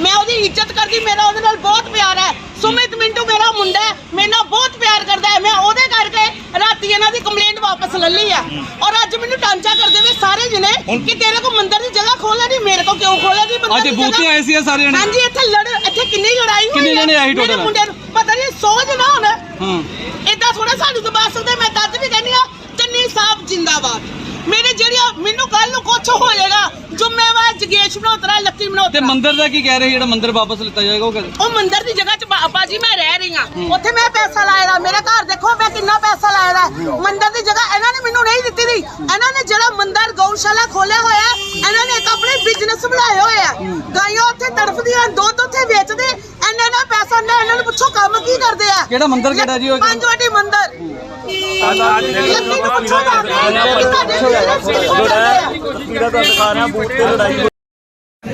ਮੈਂ ਉਹਦੀ ਇੱਜ਼ਤ ਕਰਦੀ ਮੇਰਾ ਉਹਦੇ ਨਾਲ ਬਹੁਤ ਪਿਆਰ ਹੈ। ਸੁਮਿਤ ਮਿੰਟੂ ਮੇਰਾ ਮੁੰਡਾ ਹੈ ਮੇਰੇ ਨਾਲ ਬਹੁਤ ਪਿਆਰ ਕਰਦਾ ਹੈ। ਮੈਂ ਉਹਦੇ ਕਰਕੇ ਰਾਤੀ ਇਹਨਾਂ ਦੀ ਕੰਪਲੇਂਟ ਵਾਪਸ ਲੈ ਲਈ ਆ ਔਰ ਅੱਜ ਮੈਨੂੰ ਟਾਂਚਾ ਕਰਦੇ ਵੇ ਸਾਰੇ ਜਣੇ ਕਿ ਤੇਰੇ ਕੋ ਮੰਦਰ ਦੀ ਜਗ੍ਹਾ ਖੋਲ੍ਹ ਨਹੀਂ ਮੇਰੇ ਕੋ ਕਿਉਂ ਦੀ ਮੰਦਰ ਅੱਜ ਦੀ ਬੂਥ ਤੇ ਜਗ੍ਹਾ? ਆਏ ਸੀ ਸਾਰੇ ਜਣੇ ਹਾਂਜੀ ਇੱਥੇ ਲੜ ਇੱਥੇ ਕਿੰਨੀ ਲੜਾਈ ਹੋਈ ਕਿੰਨੇ। ਜਣੇ ਆਏ total? ਮੁੰਡੇ ਨੂੰ ਪਤਾ ਨਹੀਂ ਸੋਝ ਨਾ ਹੁਣ। ਹਾਂ। ਇਦਾਂ ਥੋੜਾ ਸਾਨੂੰ ਦਬਾ ਸਕਦੇ ਮੈਂ ਤਦ ਵੀ ਕਹਿੰਦੀ ਆ ਚੰਨੀ ਸਾਹਿਬ ਜਿੰਦਾਬਾਦ। ਮੇਰੇ ਜਿਹੜੀਆਂ ਮੈਨੂੰ ਕੱਲ ਨੂੰ ਕੁਝ ਹੋ ਜਾਏਗਾ ਜ਼ਿੰਮੇਵਾਰ ਜਗੇਸ਼ ਮਨੋਤਰਾ ਲੱਕੀ ਤੇ ਮੰਦਿਰ ਦਾ ਕੀ ਕਹਿ ਰਹੇ ਜਿਹੜਾ ਮੰਦਿਰ ਵਾਪਸ ਲਿੱਤਾ ਜਾਏਗਾ ਉਹ ਕਹਿੰਦੇ ਉਹ ਮੰਦਿਰ ਦੀ ਜਗ੍ਹਾ 'ਚ ਬਾਬਾ ਜੀ ਮੈਂ ਰਹਿ ਰਹੀ ਹਾਂ। ਉੱਥੇ ਮੈਂ ਪੈਸਾ ਲਾਇਆ ਦਾ। ਮੇਰਾ ਘਰ ਦੇਖੋ ਮੈਂ ਕਿੰਨਾ ਪੈਸਾ ਲਾਇਆ ਦਾ। ਮੰਦਿਰ ਦੀ ਜਗ੍ਹਾ ਇਹਨਾਂ ਨੇ ਮੈਨੂੰ ਨਹੀਂ ਦਿੱਤੀ ਦੀ। ਇਹਨਾਂ ਨੇ ਜਿਹੜਾ ਮੰਦਿਰ ਗਊਸ਼ਾਲਾ ਖੋਲਿਆ ਹੋਇਆ ਇਹਨਾਂ ਨੇ ਇੱਕ ਆਪਣੇ ਬਿਜ਼ਨਸ ਬਣਾਏ ਹੋਏ ਆ। ਗਾਈਆਂ ਉੱਥੇ ਤੜਫਦੀਆਂ ਦੁੱਧ ਉੱਥੇ ਵੇਚਦੇ ਇਹਨਾਂ ਦਾ ਪੈਸਾ ਨਾ ਇਹਨਾਂ ਨੂੰ ਪੁੱਛੋ ਕੰਮ ਕੀ ਕਰਦੇ ਆ। ਕਿਹੜਾ ਮੰਦਿਰ ਕਿਹੜਾ ਜੀ ਉਹ? ਪੰਜ ਵਾਟੀ ਮੰਦਿਰ। ਆ? ਤਸਵੀਰਾਂ ਤੁਹਾਨੂੰ ਦਿਖਾ ਰਿਹਾ ਬੂਥ ਤੇ ਲੜਾਈ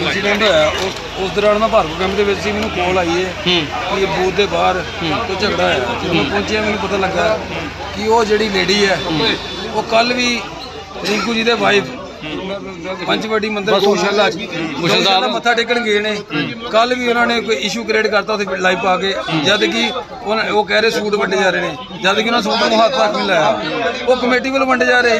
ਇੰਸੀਡੈਂਟ ਹੋਇਆ ਉਸ ਉਸ ਦੌਰਾਨ ਮੈਂ ਭਾਰਗੋ ਕੈਂਪ ਦੇ ਵਿੱਚ ਸੀ ਮੈਨੂੰ ਕਾਲ ਆਈ ਹੈ। ਕਿ ਇਹ ਬੂਥ ਦੇ ਬਾਹਰ ਕੋਈ ਝਗੜਾ ਹੈ ਜਦੋਂ ਮੈਂ ਪਹੁੰਚਿਆ ਮੈਨੂੰ ਪਤਾ ਲੱਗਾ ਕਿ ਉਹ ਜਿਹੜੀ ਲੇਡੀ ਹੈ ਉਹ ਕੱਲ ਵੀ ਰਿੰਕੂ ਜੀ ਦੇ ਵਾਈਫ ਪੰਚਵੜੀ ਮੰਦਿਰ ਗੋਸ਼ਾਲਾ ਚ ਗੋਸ਼ਾਲਾ ਮੱਥਾ ਟੇਕਣ ਗਏ ਨੇ। ਕੱਲ ਵੀ ਉਹਨਾਂ ਨੇ ਕੋਈ ਇਸ਼ੂ ਕ੍ਰੀਏਟ ਕਰਤਾ ਉੱਥੇ ਲਾਈਵ ਪਾ ਕੇ। ਜਦ ਕਿ ਉਹਨਾਂ- ਉਹ ਕਹਿ ਰਹੇ ਸੂਟ ਵੰਡੇ ਜਾ ਰਹੇ ਨੇ। ਜਦ ਕਿ ਉਹਨਾਂ ਸੂਟ ਨੂੰ ਹੱਥ ਤੱਕ ਨਹੀਂ ਲਾਇਆ। ਉਹ ਕਮੇਟੀ ਵੱਲੋਂ ਵੰਡੇ ਜਾ ਰਹੇ।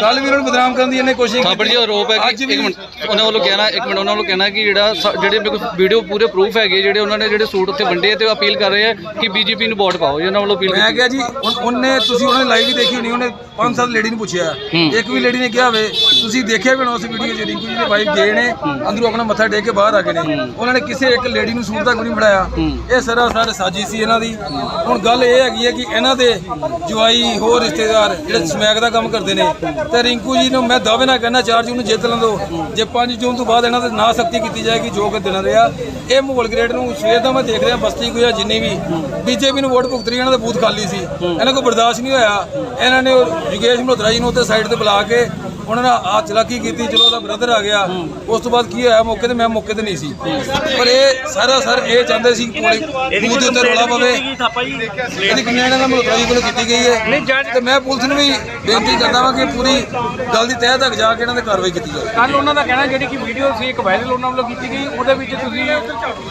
ਕੱਲ ਵੀ ਉਹਨਾਂ ਨੂੰ ਬਦਨਾਮ ਕਰਨ ਦੀ ਇਹਨੇ ਕੋਸ਼ਿਸ਼ ਥਾਪੜ ਜੀ ਆਰੋਪ ਹੈ ਕਿ ਇੱਕ ਮਿੰਟ ਉਹਨਾਂ ਵੱਲੋਂ ਕਹਿਣਾ ਇੱਕ ਮਿੰਟ ਉਹਨਾਂ ਵੱਲੋਂ ਕਹਿਣਾ ਕਿ ਜਿਹੜਾ ਸ- ਜਿਹੜੇ ਮੇਰੇ ਕੋਲ ਵੀਡੀਓ ਪੂਰੇ ਪ੍ਰੂਫ ਹੈਗੇ ਜਿਹੜੇ ਉਹਨਾਂ ਨੇ ਜਿਹੜੇ ਸੂਟ ਉੱਥੇ ਵੰਡੇ ਆ ਤੇ ਉਹ ਅਪੀਲ ਕਰ ਰਹੇ ਆ ਕਿ ਬੀਜੇਪੀ ਨੂੰ ਵੋਟ ਪਾਓ। ਜੀ ਉਹਨਾਂ ਵੱਲੋਂ ਅਪੀਲ ਮੈਂ ਕਿਹਾ ਜੀ ਉਹਨੇ ਤੁਸੀਂ ਉਹਨੇ ਲਾਈਵ ਵੀ ਦੇਖੀ ਹੋਣੀ ਉਹਨੇ ਪੰਜ ਸੱਤ ਲੇਡੀ ਨੂੰ ਪੁੱਛਿਆ। ਇੱਕ ਵੀ ਲੇਡੀ ਨੇ ਕਿਹਾ ਹੋਵੇ ਤੁਸੀਂ ਦੇਖਿਆ ਵੀ ਹੋਣਾ ਉਸ ਵੀਡੀਓ 'ਚ ਰਿੰਕੂ ਜੀ ਦੇ ਵਾਈਫ ਗਏ ਨੇ ਅੰਦਰੋਂ ਆਪਣਾ ਮੱਥਾ ਟੇਕ ਕੇ ਬਾਹਰ ਆ ਗਏ ਨੇ। ਉਹਨਾਂ ਨੇ ਕਿਸੇ ਇੱਕ ਲੇਡੀ ਨੂੰ ਸੂਟ ਤੱਕ ਨਹੀਂ ਫੜਾਇਆ ਇਹ ਸਰਾਸਰ ਸਾਜ਼ਿਸ਼ ਸੀ ਇਹਨਾਂ ਦੀ। ਹੁਣ ਗੱਲ ਇਹ ਹੈਗੀ ਹੈ ਕਿ ਇਹਨਾਂ ਦੇ ਜਵਾਈ ਹੋਰ ਰਿਸ਼ਤੇਦਾਰ ਜਿਹੜੇ ਸਮੈਕ ਦਾ ਕੰਮ ਕਰਦੇ ਨੇ, ਤੇ ਰਿੰਕੂ ਜੀ ਨੂੰ ਮੈਂ ਦਾਅਵੇ ਨਾਲ ਕਹਿੰਦਾ 4 ਜੂਨ ਨੂੰ ਜਿੱਤ ਲੈਣ ਦਿਓ ਜੇ 5 ਜੂਨ ਤੋਂ ਬਾਅਦ ਇਹਨਾਂ ਤੇ ਨਾ ਸਖਤੀ ਕੀਤੀ ਜਾਏਗੀ, ਜੋ ਕਿ ਦਿਨਾਂ ਰਿਹਾ। ਇਹ ਮਾਹੌਲ ਗ੍ਰੇਡ ਨੂੰ ਸਵੇਰ ਦਾ ਮੈਂ ਦੇਖ ਰਿਹਾ, ਬਸਤੀ ਕੋਈ ਜਿੰਨੀ ਵੀ। ਬੀਜੇਪੀ ਨੂੰ ਵੋਟ ਭੁਗਤ ਰਹੀ ਇਹਨਾਂ ਦਾ ਬੂਥ ਖਾਲੀ ਸੀ। ਇਹਨਾਂ ਕੋਲ ਬਰਦਾਸ਼ਤ ਨਹੀਂ ਹੋਇਆ। ਇਹਨਾਂ ਨੇ ਉਹ ਯੋਗੇਸ਼ ਮਲਹੋਤਰਾ ਜੀ ਨੂੰ ਉੱਤੇ ਸਾਈਡ ਤੇ ਬੁਲਾ ਕੇ ਉਹਨਾਂ ਨੇ ਆ ਚਲਾਕੀ ਕੀਤੀ ਚਲੋ ਉਹਦਾ ਬ੍ਰਦਰ ਆ ਗਿਆ। ਉਸ ਤੋਂ ਬਾਅਦ ਕੀ ਹੋਇਆ ਮੌਕੇ ਤੇ ਮੈਂ ਮੌਕੇ ਤੇ ਨਹੀਂ ਸੀ। ਪਰ ਇਹ ਸਾਰਾ ਸਰ ਇਹ ਚਾਹੁੰਦੇ ਸੀ ਕਿ ਇਹਦੀ ਬੂਥ ਕੋਈ ਦੇ ਉੱਤੇ ਰੌਲਾ ਪਵੇ ਇਹਦੀ ਕੰਪਲੇਂਟ ਇਹਨਾਂ ਮਲਹੋਤਰਾ ਜੀ ਕੋਲ ਕੀਤੀ ਗਈ ਹੈ। ਤੇ ਮੈਂ ਪੁਲਿਸ ਨੂੰ ਵੀ ਬੇਨਤੀ ਕਰਦਾ ਵਾਂ ਕਿ ਪੂਰੀ ਗੱਲ ਦੀ ਤਹਿ ਤੱਕ ਜਾ ਕੇ ਇਹਨਾਂ ਤੇ ਕਾਰਵਾਈ ਕੀਤੀ ਜਾਵੇ। ਕੱਲ ਉਹਨਾਂ ਦਾ ਕਹਿਣਾ ਜਿਹੜੀ ਕਿ ਵੀਡੀਓ ਸੀ ਇੱਕ ਵਾਇਰਲ ਉਹਨਾਂ ਵੱਲੋਂ ਕੀਤੀ ਗਈ। ਉਹਦੇ ਵਿੱਚ ਤੁਸੀਂ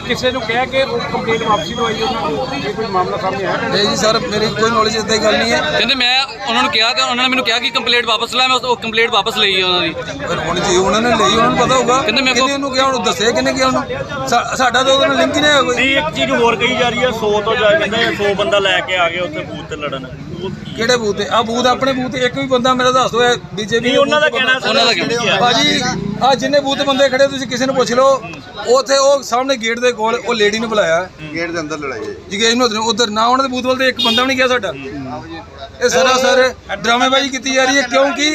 ਕਿਸੇ ਨੂੰ ਕਹਿ ਕੇ ਕੰਪਲੇਂਟ ਵਾਪਸੀ ਲਵਾਈ ਉਹਨਾਂ ਨੂੰ? ਇਹ ਕੋਈ ਮਾਮਲਾ ਸਾਹਮਣੇ ਆਇਆ ਨਹੀਂ ਜੀ ਸਰ ਮੇਰੀ ਕੋਈ ਨੌਲੇਜ ਇਦਾਂ ਦੀ ਗੱਲ ਨਹੀਂ ਹੈ। ਕਹਿੰਦੇ ਮੈਂ ਉਹਨਾਂ ਨੂੰ ਕਿਹਾ ਤੇ ਉਹਨਾਂ ਨੇ ਮੈਨੂੰ ਕਿਹਾ ਕਿ ਕੰਪਲੀਟ ਵਾਪਸ ਲੈ ਮੈਂ ਉਹ ਕੰਪਲੀਟ ਵਾਪਸ ਲਈ ਉਹਨਾਂ ਦੀ ਪਰ ਹੁਣ ਜੀ ਉਹਨਾਂ ਨੇ ਲਈ ਉਹਨਾਂ ਨੂੰ ਪਤਾ ਹੋਊਗਾ। ਕਹਿੰਦੇ ਮੇਰੇ ਕੋਲ- ਕਿਹਨੇ ਉਹਨੂੰ ਕਿਹਾ ਉਹਨੂੰ ਦੱਸੇ ਕਿਹਨੇ ਕਿਹਾ ਉਹਨੂੰ? ਸਾ- ਸਾਡਾ ਤਾਂ ਉਹਦੇ ਨਾਲ ਲਿੰਕ ਹੀ ਨਹੀਂ ਹੈ ਕੋਈ। ਨਹੀਂ ਇੱਕ ਚੀਜ਼ ਹੋਰ ਕਹੀ ਜਾ ਰਹੀ ਹੈ 100 ਤੋਂ ਜਾ ਕਹਿੰਦੇ 100 ਬੰਦਾ ਲੈ ਕੇ ਆ ਗਏ ਉੱਥੇ ਬੂਥ ਤੇ ਲੜਨ। ਉਹ ਕੀ- ਕਿਹੜੇ ਬੂਥ ਤੇ? ਆ ਬੂਥ ਆਪਣੇ ਬੂਥ ਤੇ ਇੱਕ ਵੀ ਬੰਦਾ ਮੇਰਾ ਦੱਸ ਦਿਓ ਬੀਜੇਪੀ ਨਹੀਂ ਉਹਨਾਂ ਦਾ ਕਹਿਣਾ ਸੀ ਉਹਨਾਂ ਦਾ ਕਹਿਣਾ। ਬਾਜੀ ਆ ਜਿੰਨੇ ਬੂਥ ਬੰਦੇ ਖੜੇ ਤੁਸੀਂ ਕਿਸੇ ਨੂੰ ਪੁੱਛ ਲਓ। ਉੱਥੇ ਉਹ ਸਾਹਮਣੇ ਗੇਟ ਦੇ ਕੋਲ ਉਹ ਲੇਡੀ ਨੂੰ ਬੁਲਾਇਆ। ਗੇਟ ਦੇ ਅੰਦਰ ਲੜਾਈ ਹੈ ਜਿਗੇ ਨੂੰ ਉਧਰ ਨਾ ਉਹਨਾਂ ਦੇ ਬੂਥ ਵੱਲ ਤੇ ਇੱਕ ਬੰਦਾ ਵੀ ਨਹੀਂ ਗਿਆ ਸਾਡਾ। ਇਹ ਸਾਰਾ ਸਰ ਡਰਾਮੇਬਾਜ਼ੀ ਕੀਤੀ ਜਾ ਰਹੀ ਹੈ ਕਿਉਂਕਿ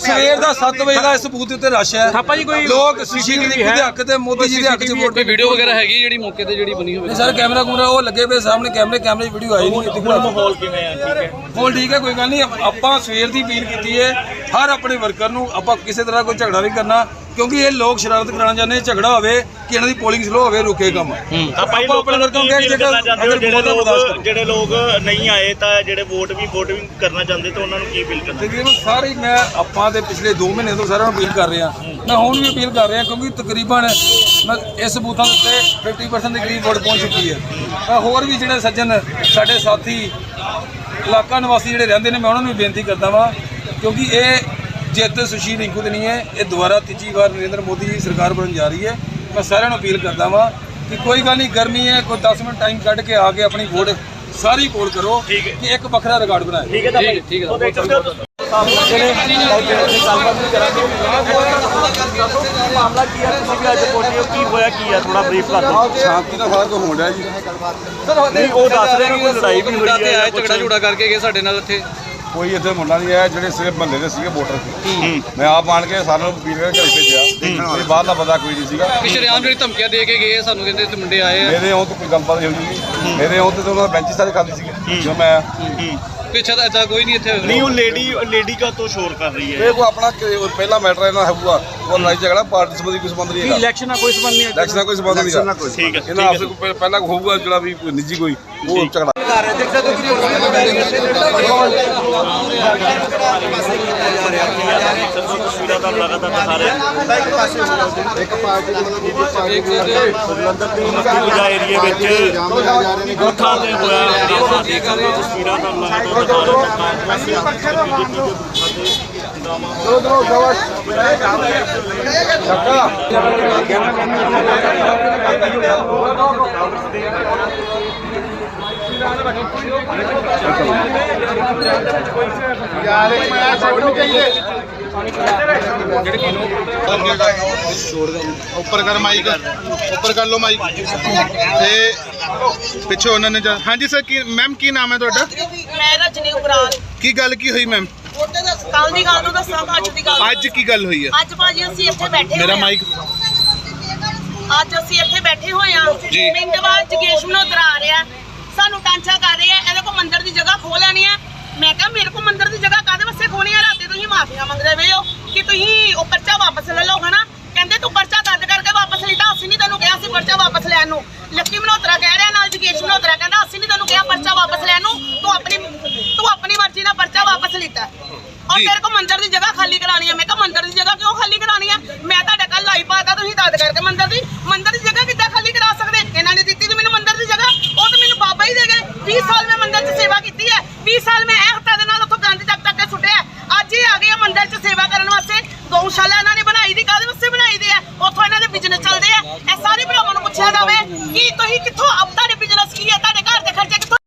ਸਵੇਰ ਦਾ 7 ਵਜੇ ਦਾ ਇਸ ਬੂਥ ਦੇ ਉੱਤੇ ਰਸ਼ ਹੈ। ਥਾਪਾ ਜੀ ਕੋਈ ਲੋਕ ਦੇ ਹੱਕ ਤੇ ਮੋਦੀ ਜੀ ਦੇ ਹੱਕ 'ਚ ਵੋਟ ਕੋਈ ਵੀਡੀਓ ਵਗੈਰਾ ਹੈਗੀ ਜਿਹੜੀ ਮੌਕੇ ਤੇ ਜਿਹੜੀ ਬਣੀ ਹੋਵੇ? ਸਰ ਕੈਮਰਾ ਕੁਮਰਾ ਉਹ ਲੱਗੇ ਪਏ ਸਾਹਮਣੇ ਕੈਮਰੇ ਕੈਮਰੇ ਦੀ ਵੀਡੀਓ ਆਈ ਨਹੀਂ ਮਾਹੌਲ ਕਿਵੇਂ ਆ? ਠੀਕ ਹੈ। ਬੋਲ ਠੀਕ ਹੈ ਕੋਈ ਗੱਲ ਨਹੀਂ। ਆਪਾਂ ਸਵੇਰ ਦੀ ਅਪੀਲ ਕੀਤੀ ਹੈ ਹਰ ਆਪਣੇ ਵਰਕਰ ਨੂੰ ਆਪਾਂ ਕਿਸੇ ਤਰ੍ਹਾਂ ਕੋਈ ਝਗੜਾ ਨਹੀਂ ਕਰਨਾ। ਕਿਉਂਕਿ ਇਹ ਲੋਕ ਸ਼ਰਾਰਤ ਕਰਾਉਣਾ ਚਾਹੁੰਦੇ ਨੇ, ਝਗੜਾ ਹੋਵੇ ਕਿ ਇਹਨਾਂ ਦੀ ਪੋਲਿੰਗ ਸਲੋ ਹੋਵੇ ਰੁਕੇ ਕੰਮ। ਆਪਾਂ ਆਪਣੇ ਕੀ ਕਹਿ ਜਿਹੜੇ ਲੋਕ ਜਿਹੜੇ ਲੋਕ ਨਹੀਂ ਆਏ ਤਾਂ ਜਿਹੜੇ ਵੋਟ ਵੀ ਵੋਟ ਵੀ ਕਰਨਾ ਚਾਹੁੰਦੇ ਤਾਂ ਉਹਨਾਂ ਨੂੰ ਕੀ ਅਪੀਲ ਕਰਨਾ? ਤਕਰੀਬਨ ਸਾਰੇ ਮੈਂ ਆਪਾਂ ਦੇ ਪਿਛਲੇ 2 ਮਹੀਨੇ ਤੋਂ ਸਾਰਿਆਂ ਨੂੰ ਅਪੀਲ ਕਰ ਰਿਹਾ। ਮੈਂ ਹੁਣ ਵੀ ਅਪੀਲ ਕਰ ਰਿਹਾ ਕਿਉਂਕਿ ਤਕਰੀਬਨ ਮੈਂ ਇਸ ਬੂਥਾਂ ਦੇ ਉੱਤੇ 50% ਦੇ ਕਰੀਬ ਵੋਟ ਪਹੁੰਚ ਚੁੱਕੀ ਹੈ। ਤਾਂ ਹੋਰ ਵੀ ਜਿਹੜੇ ਸੱਜਣ ਸਾਡੇ ਸਾਥੀ ਇਲਾਕਾ ਨਿਵਾਸੀ ਜਿਹੜੇ ਰਹਿੰਦੇ ਨੇ ਮੈਂ ਉਹਨਾਂ ਨੂੰ ਵੀ ਬੇਨਤੀ ਕਰਦਾ ਵਾਂ ਕਿਉਂਕਿ ਇਹ ਜਿੱਤ ਸੁਸ਼ੀਲ ਰਿੰਕੂ ਦੀ ਨਹੀਂ ਹੈ ਇਹ ਦੁਬਾਰਾ ਤੀਜੀ ਵਾਰ ਨਰਿੰਦਰ ਮੋਦੀ ਦੀ ਸਰਕਾਰ ਬਣਨ ਜਾ ਰਹੀ ਹੈ। ਮੈਂ ਸਾਰਿਆਂ ਨੂੰ ਅਪੀਲ ਕਰਦਾ ਵਾਂ ਕਿ ਕੋਈ ਗੱਲ ਨਹੀਂ ਗਰਮੀ ਹੈ ਕੋਈ 10 ਮਿੰਟ ਟਾਈਮ ਕੱਢ ਕੇ ਆ ਕੇ ਆਪਣੀ ਵੋਟ ਸਾਰੀ ਪੋਲ ਕਰੋ। ਕਿ ਇੱਕ ਵੱਖਰਾ ਰਿਕਾਰਡ ਬਣਾਏ ਠੀਕ ਹੈ ਠੀਕ ਹੈ, ਠੀਕ ਹੈ। ਦੇਖ ਸਕਦੇ ਹੋ ਤੁਸੀਂ। ਮਾਮਲਾ ਕੀ ਹੈ? ਤੁਸੀਂ ਵੀ ਅੱਜ ਪਹੁੰਚੇ ਹੋ ਕੀ ਹੋਇਆ ਕੀ ਹੈ? ਥੋੜਾ ਬਰੀਫ ਕਰ ਦਿਓ। ਸ਼ਾਂਤੀ ਸਾਰਾ ਕੁਝ ਹੋਣ ਡਿਆ ਜੀ। ਨਹੀਂ ਉਹ ਦੱਸ ਰਹੇ ਨੇ ਕੋਈ ਲੜਾਈ ਵੀ ਹੋਈ ਮੁੰਡਾ ਤੇ ਹੈ ਆਏ ਝਗੜਾ ਝੂੜਾ ਕਰਕੇ ਗਏ ਸਾਡੇ ਨਾਲ ਇੱਥੇ। ਕੋਈ ਇੱਥੇ ਮੁੰਡਾ ਨਹੀਂ ਆਇਆ ਜਿਹੜੇ ਸਿਰਫ ਮਹੱਲੇ ਦੇ ਸੀਗੇ ਵੋਟਰ ਸੀ। ਮੈਂ ਆਪ ਆਣ ਕੇ ਸਾਰਿਆਂ ਨੂੰ ਪੀਰ ਘਰੇ ਭੇਜਿਆ। ਕੋਈ ਬਾਹਰਲਾ ਬੰਦਾ ਕੋਈ ਨਹੀਂ ਸੀਗਾ। ਕਿ ਸ਼ਰੇਆਮ ਜਿਹੜੀ ਧਮਕੀਆਂ ਦੇ ਕੇ ਗਏ ਸਾਨੂੰ ਕਹਿੰਦੇ ਇੱਥੇ ਮੁੰਡੇ ਆਏ ਆ। ਮੇਰੇ ਆਉਣ ਤੋਂ ਕੋਈ ਗੱਲਬਾਤ ਨਹੀਂ ਹੋਈ। ਜੀ ਮੇਰੇ ਆਉਣ ਤੇ ਤਾਂ ਉਹਨਾਂ ਦਾ ਬੈਂਚ ਹੀ ਸਾਰੇ ਖਾਲੀ ਸੀਗੇ ਜਦੋਂ ਮੈਂ ਪਿੱਛੇ ਤਾਂ ਏਦਾਂ ਕੋਈ ਨਹੀਂ ਇੱਥੇ ਨਹੀਂ ਉਹ ਲੇਡੀ ਲੇਡੀ ਕਾ ਤੋਂ ਸ਼ੋਰ ਕਰ ਰਹੀ ਹੈ। ਇਹ ਕੋਈ ਆਪਣਾ ਕਿ- ਉਹ ਪਹਿਲਾ ਮੈਟਰ ਇਹਨਾਂ ਦਾ ਹੋਊਗਾ। ਉਹ ਲੜਾਈ ਝਗੜਾ ਪਾਰਟੀ ਸੰਬੰਧੀ ਕੋਈ ਸੰਬੰਧ ਨਹੀਂ ਹੈਗਾ। ਇਲੈਕਸ਼ਨ ਨਾਲ ਕੋਈ ਸੰਬੰਧ ਨਹੀਂ ਹੈ ਇਲੈਕਸ਼ਨ ਨਾਲ ਕੋਈ ਸੰਬੰਧ ਨਹੀਂ ਹੈਗਾ। ਠੀਕ ਹੈ। ਇਹਨਾਂ ਆਪਸੇ ਪਹਿਲਾਂ ਹੋਊਗਾ ਜਿਹੜਾ ਵੀ ਕੋਈ ਨਿੱਜੀ ਕੋਈ ਉਹ ਝਗੜਾ ਤਸਵੀਰਾਂ ਤਾਂ ਲਗਾਤਾਰ ਦਿਖਾ ਰਹੇ ਪੂਜਾ ਏਰੀਏ ਵਿੱਚ ਗੁੱਠਾ ਤੇ ਹੋਇਆ ਤਸਵੀਰਾਂ ਤਾਂ ਲਗਾਤਾਰ ਦਿਖਾ ਰਹੇ ਉੱਪਰ ਕਰ ਮਾਈਕ ਉੱਪਰ ਕਰ ਲਓ ਮਾਈਕ। ਤੇ ਪਿੱਛੇ ਉਹਨਾਂ ਨੇ ਹਾਂਜੀ ਸਰ ਕੀ ਮੈਮ ਕੀ ਨਾਮ ਹੈ ਤੁਹਾਡਾ? ਮੈਂ ਰਜਨੀ ਉਬਰਾਲ ਕੀ ਗੱਲ ਕੀ ਹੋਈ ਮੈਮ? ਉੱਤੇ ਦਾ ਕੱਲ ਦੀ ਗੱਲ ਨੂੰ ਦੱਸਾਂ ਤਾਂ ਅੱਜ ਦੀ ਗੱਲ ਅੱਜ ਕੀ ਗੱਲ ਹੋਈ ਹੈ? ਅੱਜ ਭਾਜੀ ਅਸੀਂ ਇੱਥੇ ਬੈਠੇ ਮੇਰਾ। ਮਾਈਕ ਅੱਜ ਅਸੀਂ ਇੱਥੇ ਬੈਠੇ ਹੋਏ ਆ ਮਿੰਟ ਬਾਅਦ ਜਗੇਸ਼ ਮਨੋਤਰਾ ਆ ਰਿਹਾ। ਸਾਨੂੰ ਟਾਂਚਾ ਕਰ ਰਿਹਾ ਇਹਦੇ ਕੋ ਮੰਦਿਰ ਦੀ ਜਗ੍ਹਾ ਖੋ ਲੈਣੀ ਹੈ ਮੈਂ ਕਿਹਾ ਮੇਰੇ ਕੋ ਮੰਦਿਰ ਦੀ ਜਗ੍ਹਾ ਕਾਦੇ ਵਾਸਤੇ ਖੋਣੀ ਹੈ ਰਾਤੇ ਤੁਸੀਂ ਮਾਫੀਆਂ ਮੰਗਦੇ ਪਏ ਹੋ ਕਿ ਤੁਸੀਂ ਉਹ ਪਰਚਾ ਵਾਪਸ ਲੈ ਲਓ ਹਨਾ? ਕਹਿੰਦੇ ਤੂੰ ਪਰਚਾ ਕੱਢ ਕਰਕੇ ਵਾਪਸ ਲਈ ਤਾਂ ਅਸੀਂ ਨਹੀਂ ਤੈਨੂੰ ਕਿਹਾ ਸੀ ਪਰਚਾ ਵਾਪਸ ਲੈਣ ਨੂੰ। ਲੱਕੀ ਮਨੋਤਰਾ ਕਹਿ ਰਿਹਾ ਨਾਲ ਜਗੇਸ਼ ਮਨੋਤਰਾ ਕਹਿੰਦਾ ਅਸੀਂ ਨਹੀਂ ਤੈਨੂੰ ਕਿਹਾ ਪਰਚਾ ਵਾਪਸ ਲੈਣ ਨੂੰ। ਤੂੰ ਆਪਣੀ ਤੂੰ ਆਪਣੀ ਮਰਜ਼ੀ ਨਾਲ ਪਰਚਾ ਵਾਪਸ ਲਿੱਤਾ। ਔਰ ਤੇਰੇ ਕੋ ਮੰਦਿਰ ਦੀ ਜਗ੍ਹਾ ਖਾਲੀ ਕਰਾਣੀ ਹੈ ਮੈਂ ਕਿਹਾ ਮੰਦਿਰ ਦੀ ਜਗ੍ਹਾ ਕਿਉਂ ਖਾਲੀ ਕਰਾਣੀ ਹੈ ਮੈਂ ਤੁਹਾਡੇ ਕੱਲ ਲਾਈਵ ਪਾਤਾ ਤੁਸੀਂ ਦੱਦ ਕਰਕੇ ਮੰਦਿਰ ਦੀ peace